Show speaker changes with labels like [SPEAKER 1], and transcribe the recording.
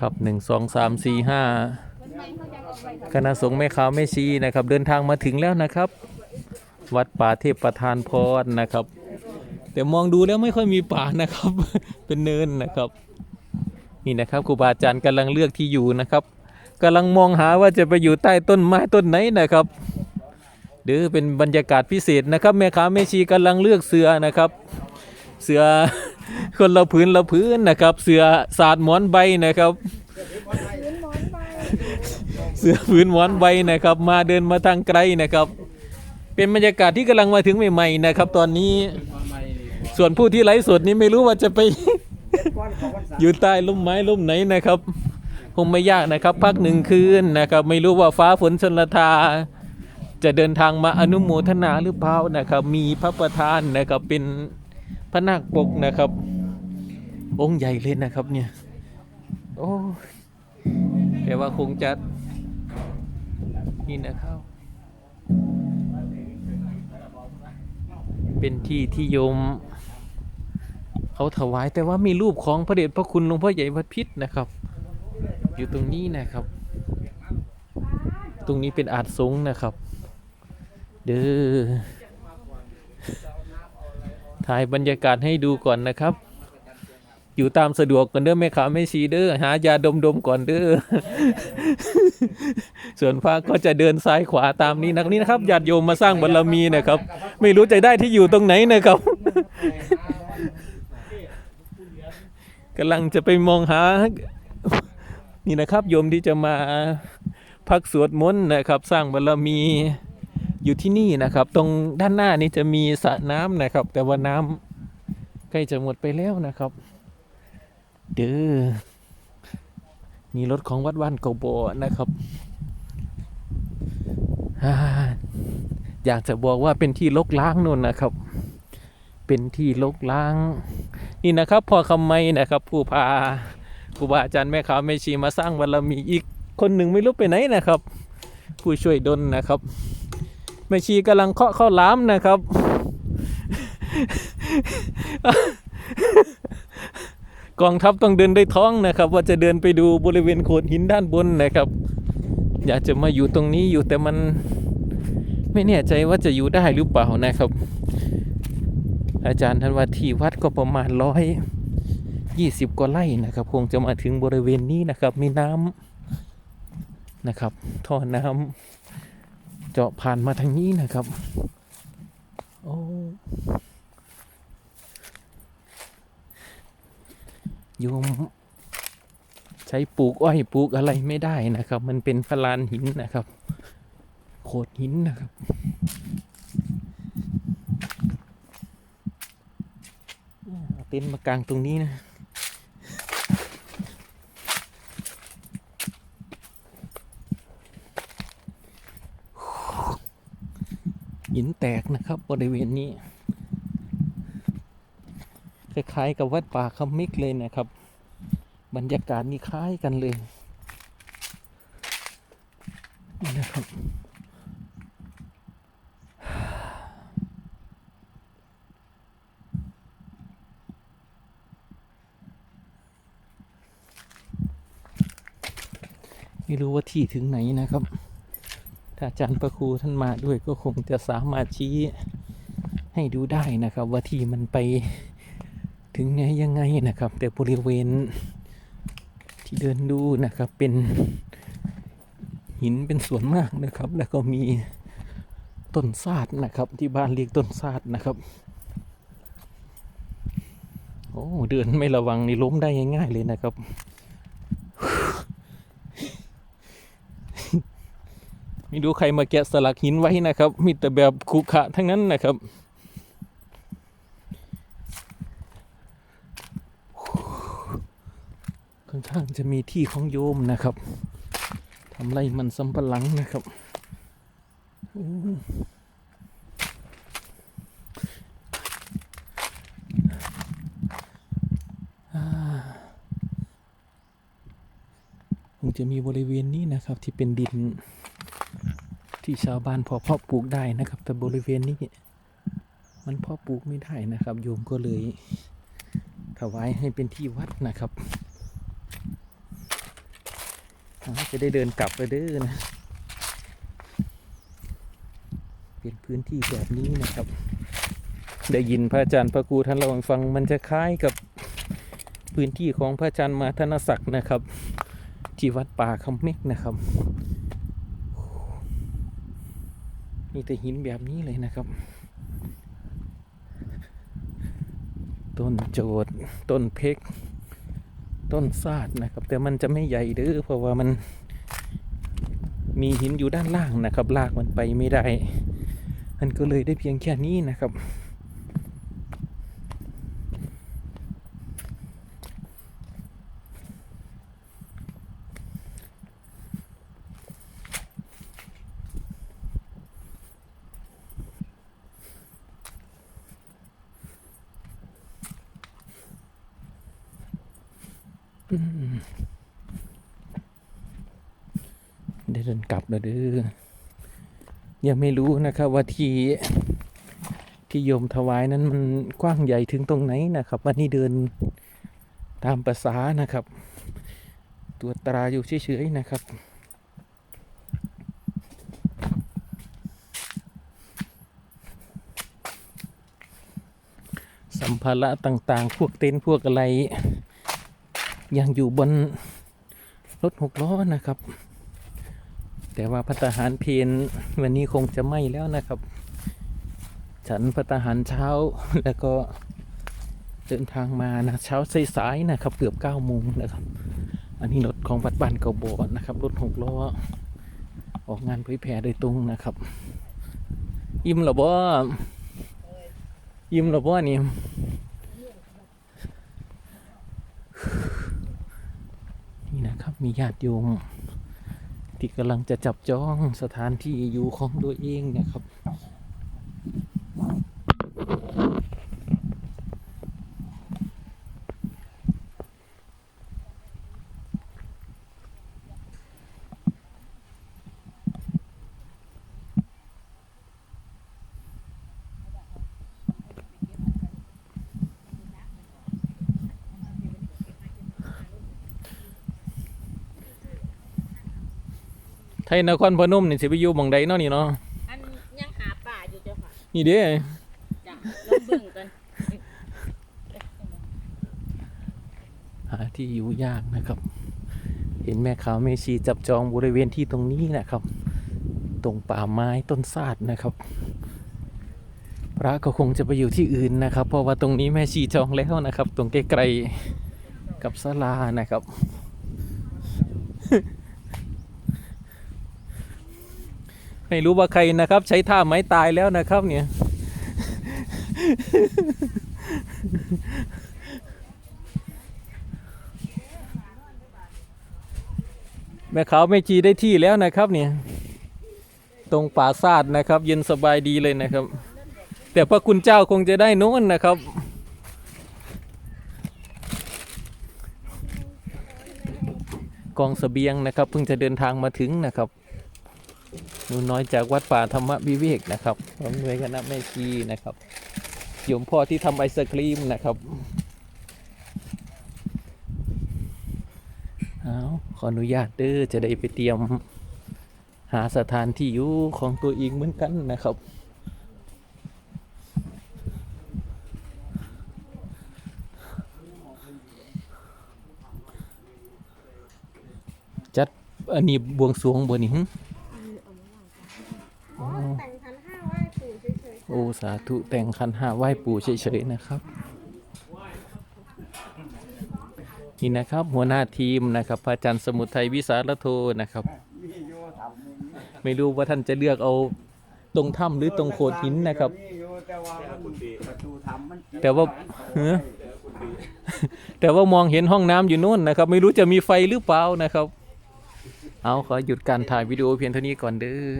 [SPEAKER 1] ครับหนึ่งสองสามสี่ห้าคณะสงฆ์แม่ขาวแม่ชีนะครับ เดินทางมาถึงแล้วนะครับ วัดป่าเทพประธานพรนะครับ แต่มองดูแล้วไม่ค่อยมีป่านะครับ เป็นเนินนะครับ นี่นะครับครูบาอาจารย์กำลังเลือกที่อยู่นะครับกำลังมองหาว่าจะไปอยู่ใต้ต้นไม้ต้นไหนนะครับเดือเป็นบรรยากาศพิเศษนะครับแม่ค้าแม่ชีกำลังเลือกเสือนะครับ เสือ คนละพื้นละพื้นนะครับ เสือสาดหมอนใบนะครับ เสือพื้นหมอนใบนะครับ มาเดินมาทางไกลนะครับ เป็นบรรยากาศที่กำลังมาถึงใหม่ๆนะครับ ตอนนี้ส่วนผู้ที่ไลฟ์สดนี้ไม่รู้ว่าจะไป อยู่ใต้ร่มไม้ร่มไหนนะครับ คงไม่ยากนะครับ พักหนึ่งคืนนะครับ ไม่รู้ว่าฟ้าฝนชนละทาจะเดินทางมาอนุโมทนาหรือเปล่านะครับ มีพระประธานนะครับเป็น พระนาคปกนะครับ องค์ใหญ่เลยนะครับเนี่ย โอ้แต่ว่าคงจะนี่นะครับ เป็นที่ที่โยม เขาถวายแต่ว่ามีรูปของพระเดชพระคุณหลวงพ่อใหญ่วัดพิษนะครับ อยู่ตรงนี้นะครับ ตรงนี้เป็นอาจสงนะครับ เด้อ ถ่ายบรรยากาศให้ดูก่อนนะครับ อยู่ตามสะดวกกันเด้อแม่ขาไม่ชีเด้อหายาดมดมๆก่อนเด้อส่วนพระก็จะเดินซ้ายขวาตามนี้นะนี่นะครับญาติโยมมาสร้างบารมีนะครับ ไม่รู้จะได้ที่อยู่ตรงไหนนะครับกำลังจะไปมองหา นี่นะครับโยมที่จะมาพักสวดมนต์นะครับ สร้างบารมี อยู่ที่นี่นะครับ ตรงด้านหน้านี้จะมีสระน้ำนะครับ แต่ว่าน้ำใกล้จะหมดไปแล้วนะครับ เด้อมีรถของวัดว่านเกาโบนะครับอยากจะบอกว่าเป็นที่ลกล้างนู่นนะครับ เป็นที่ลกล้าง นี่นะครับพอคำไมนะครับ ผู้พาครูบาอาจารย์แม่ขาวแม่ชีมาสร้างบารมีอีกคนหนึ่งไม่รู้ไปไหนนะครับ ผู้ช่วยดลนะครับ แม่ชีกำลังเคาะข้าวล้ามนะครับ กองทัพต้องเดินได้ท้องนะครับ ว่าจะเดินไปดูบริเวณโขดหินด้านบนนะครับ อยากจะมาอยู่ตรงนี้อยู่แต่มันไม่แน่ใจว่าจะอยู่ได้หรือเปล่านะครับ อาจารย์ท่านว่าที่วัดก็ประมาณร้อยยี่สิบกว่าไร่นะครับ คงจะมาถึงบริเวณนี้นะครับ มีน้ำนะครับ ท่อน้ำ เจาะผ่านมาทางนี้นะครับ โอ้โยมใช้ปลูกอ้อยปลูกอะไรไม่ได้นะครับ มันเป็นพลานหินนะครับ โขดหินนะครับ เต็นมากางตรงนี้นะ หินแตกนะครับบริเวณนี้ คล้ายๆกับวัดป่าคำมิกเลยนะครับ บรรยากาศนี่คล้ายกันเลยนี่นะครับไม่รู้ว่าที่ถึงไหนนะครับ ถ้าอาจารย์ประครูท่านมาด้วยก็คงจะสามารถชี้ให้ดูได้นะครับ ว่าที่มันไปถึงไหนยังไงนะครับ แต่บริเวณที่เดินดูนะครับเป็นหินเป็นส่วนมากนะครับ แล้วก็มีต้นซาดนะครับ ที่บ้านเรียกต้นซาดนะครับโอ้เดินไม่ระวังนี่ล้มได้ง่ายๆเลยนะครับ ไม่รู้ใครมาแกะสลักหินไว้นะครับ มีแต่แบบขรุขะทั้งนั้นนะครับ ข้างๆจะมีที่ของโยมนะครับทำไรมันสำปะหลังนะครับอืมอ่าคงจะมีบริเวณนี้นะครับที่เป็นดิน ที่ชาวบ้านพอเพาะปลูกได้นะครับ แต่บริเวณนี้มันเพาะปลูกไม่ได้นะครับ โยมก็เลยถวายให้เป็นที่วัดนะครับจะได้เดินกลับไปเด้อนะเป็นพื้นที่แบบนี้นะครับ ได้ยินพระอาจารย์พระครูท่านเล่าให้ฟังมันจะคล้ายกับพื้นที่ของพระอาจารย์มาธนศักดิ์นะครับ ที่วัดป่าคำเมกนะครับ มีแต่หินแบบนี้เลยนะครับ ต้นโจดต้นเพกต้นซาดนะครับ แต่มันจะไม่ใหญ่เด้อเพราะว่ามันมีหินอยู่ด้านล่างนะครับ ลากมันไปไม่ได้ มันก็เลยได้เพียงแค่นี้นะครับ ได้เดินกลับแล้วเด้อยังไม่รู้นะครับว่าที่ที่โยมถวายนั้นมันกว้างใหญ่ถึงตรงไหนนะครับ วันนี้เดินตามภาษานะครับ ตัวตราอยู่เฉยๆนะครับสัมภาระต่างๆ พวกเต็นท์พวกอะไร ยังอยู่บนรถหกล้อนะครับ แต่ว่าพัตตาหารเพนวันนี้คงจะไม่แล้วนะครับ ฉันพัตตาหารเช้าแล้วก็เดินทางมานะเช้าสายๆนะครับ เกือบเก้าโมงนะครับ อันนี้รถของวัดบ้านเก่าโบอนะครับรถหกล้อออกงานเผยแพร่โดยตรงนะครับอิ่มหรอบ่อิ่มหรอบ่นี่ นี่นะครับ มีญาติโยมที่กำลังจะจับจองสถานที่อยู่ของตัวเองนะครับ ทยนครพนมนี่สิไปอยู่หมองใดเนาะนี่เนาะ
[SPEAKER 2] อันยังหาป่าอยู่เจ้าค่ะ
[SPEAKER 1] นี่เด้
[SPEAKER 2] จ้ะลองเบิ่งกัน
[SPEAKER 1] หาที่อยู่ยากนะครับ เห็นแม่ขาวแม่ชีจับจองบริเวณที่ตรงนี้นะครับ ตรงป่าไม้ต้นซาดนะครับ พระก็คงจะไปอยู่ที่อื่นนะครับ เพราะว่าตรงนี้แม่ชีจองแล้วนะครับ ตรงใกล้ๆกับศาลานะครับ ไม่รู้ว่าใครนะครับ ใช้ท่าไม้ตายแล้วนะครับเนี่ย แม่ขาวแม่จีได้ที่แล้วนะครับเนี่ย ตรงป่าซาดนะครับ เย็นสบายดีเลยนะครับ แต่พระคุณเจ้าคงจะได้โน้นนะครับกองเสบียงนะครับเพิ่งจะเดินทางมาถึงนะครับ หนูน้อยจากวัดป่าธรรมวิเวกนะครับพร้อมด้วยคณะแม่ชีนะครับโยมพ่อที่ทำไอศครีมนะครับเอาขออนุญาตเด้อจะได้ไปเตรียมหาสถานที่อยู่ของตัวเองเหมือนกันนะครับจัดอันนี้บวงสรวงบนนี้หึ
[SPEAKER 3] อ๋อแต่งขันห้าไหว้ปู่เฉยๆ
[SPEAKER 1] โอ้ สาธุแต่งคันห้าไหว้ปู่เฉยๆนะครับนี่นะครับหัวหน้าทีมนะครับพระอาจารย์สมุทัยวิสารโทนะครับ ไม่รู้ว่าท่านจะเลือกเอาตรงถ้ำหรือตรงโขดหินนะครับ
[SPEAKER 4] แต่ว่า
[SPEAKER 1] แต่ว่าเฮ้อแต่ว่ามองเห็นห้องน้ำอยู่นู่นนะครับ ไม่รู้จะมีไฟหรือเปล่านะครับ เอาขอหยุดการถ่ายวิดีโอเพียงเท่านี้ก่อนเด้อ